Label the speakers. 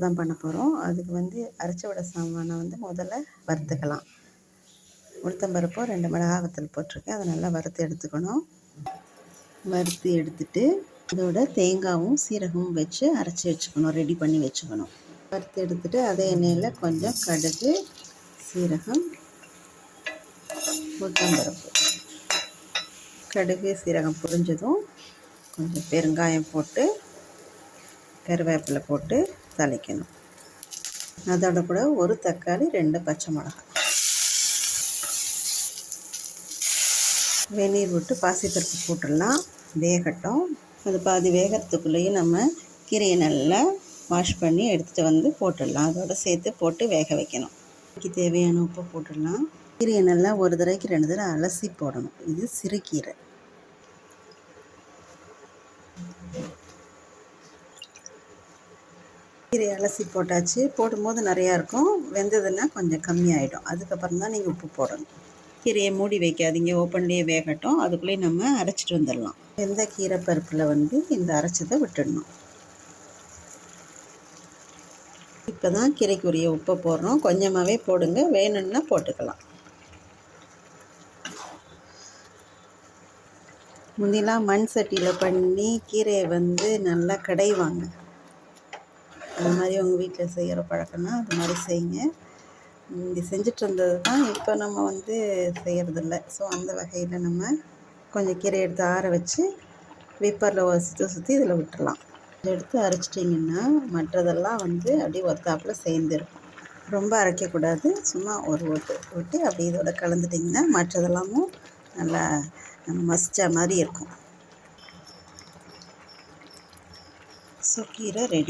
Speaker 1: தான் பண்ண போகிறோம் அதுக்கு வந்து அரைச்ச விட சாமானை வந்து முதல்ல வறுத்துக்கலாம். உளுத்தம்பருப்பும் ரெண்டு மிளகா வத்தல் போட்டிருக்கேன். அதை நல்லா வறுத்து எடுத்துக்கணும். வறுத்து எடுத்துட்டு அதோட தேங்காயும் சீரகமும் வச்சு அரைச்சி வச்சுக்கணும். ரெடி பண்ணி வச்சுக்கணும். வறுத்து எடுத்துட்டு அதே எண்ணெயில் கொஞ்சம் கடுகு சீரகம் உளுத்தம்பருப்பு கடுகு சீரகம் புரிஞ்சதும் கொஞ்சம் பெருங்காயம் போட்டு கருவேப்பிலை போட்டு தாளிக்கணும் அதோட கூட ஒரு தக்காளி ரெண்டு பச்சை மிளகாய். வெந்நீர் விட்டு பாசிப்பருப்பு போட்டுடலாம். வேகட்டும். அது பாதி வேகத்துக்குள்ளேயும் நம்ம கீரையை நல்லா வாஷ் பண்ணி எடுத்துகிட்டு வந்து போட்டுடலாம். அதோட சேர்த்து போட்டு வேக வைக்கணும். கீரைக்கு தேவையான உப்பு போட்டுடலாம். கீரையை நல்லா ஒரு தடவைக்கு ரெண்டு தடவை அலசி போடணும். இது சிறுகீரை கீரையை அலசி போட்டாச்சு. போடும்போது நிறையா இருக்கும். வெந்ததுன்னா கொஞ்சம் கம்மியாயிடும். அதுக்கப்புறம் தான் நீங்கள் உப்பு போடணும். கீரையை மூடி வைக்காதீங்க. ஓப்பன்லேயே வேகட்டும். அதுக்குள்ளேயே நம்ம அரைச்சிட்டு வந்துடலாம். வெந்த கீரை பருப்பில் வந்து இந்த அரைச்சதை விட்டுடணும். இப்போ தான் கீரைக்குரிய உப்பை போடுறோம். கொஞ்சமாகவே போடுங்க. வேணும்னா போட்டுக்கலாம். முந்திலாம் மண் சட்டியில் பண்ணி கீரையை வந்து நல்லா கடைவாங்க. அது மாதிரி உங்கள் வீட்டில் செய்கிற பழக்கம்னா அது மாதிரி செய்யுங்க. இது செஞ்சுட்டு இருந்தது தான் இப்போ நம்ம வந்து செய்கிறதில்ல ஸோ அந்த வகையில் நம்ம கொஞ்சம் கீரை எடுத்து ஆற வச்சு வீப்பரில் சுற்றி சுற்றி இதில் விட்டுடலாம் எடுத்து அரைச்சிட்டிங்கன்னா மற்றதெல்லாம் வந்து அப்படியே ஒத்தாப்பில் சேர்ந்துருக்கும். ரொம்ப அரைக்கக்கூடாது சும்மா ஒரு ஓட்டு ஓட்டி அப்படி இதோட கலந்துட்டிங்கன்னா மற்றதெல்லாமும் நல்லா மசித்த மசிச்ச மாதிரி இருக்கும். ஸோ கீரை ரெடி